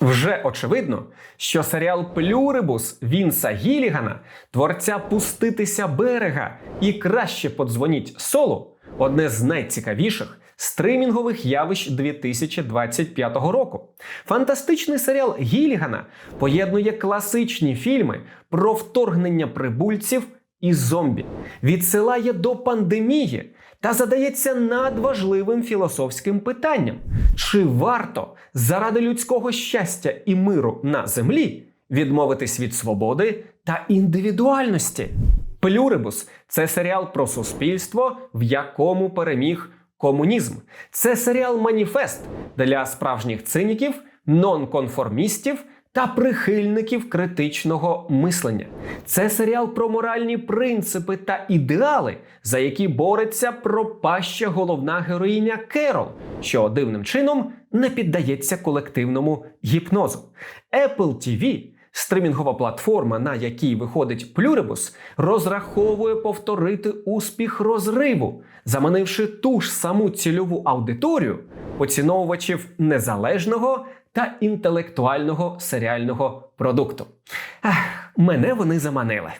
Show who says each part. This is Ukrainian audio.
Speaker 1: Вже очевидно, що серіал Плюрибус Вінса Гілігана, творця Пуститися берега і краще подзвоніть солу одне з найцікавіших стримінгових явищ 2025 року. Фантастичний серіал Гілігана поєднує класичні фільми про вторгнення прибульців і зомбі, відсилає до пандемії та задається надважливим філософським питанням: чи варто заради людського щастя і миру на землі відмовитись від свободи та індивідуальності? Плюрибус це серіал про суспільство, в якому переміг комунізм. Це серіал Маніфест для справжніх циніків, нонконформістів та прихильників критичного мислення. Це серіал про моральні принципи та ідеали, за які бореться пропаща головна героїня Керол, що дивним чином не піддається колективному гіпнозу. Apple TV Стримінгова платформа, на якій виходить Плюрибус, розраховує повторити успіх розриву, заманивши ту ж саму цільову аудиторію поціновувачів незалежного та інтелектуального серіального продукту. Ах, мене вони заманили.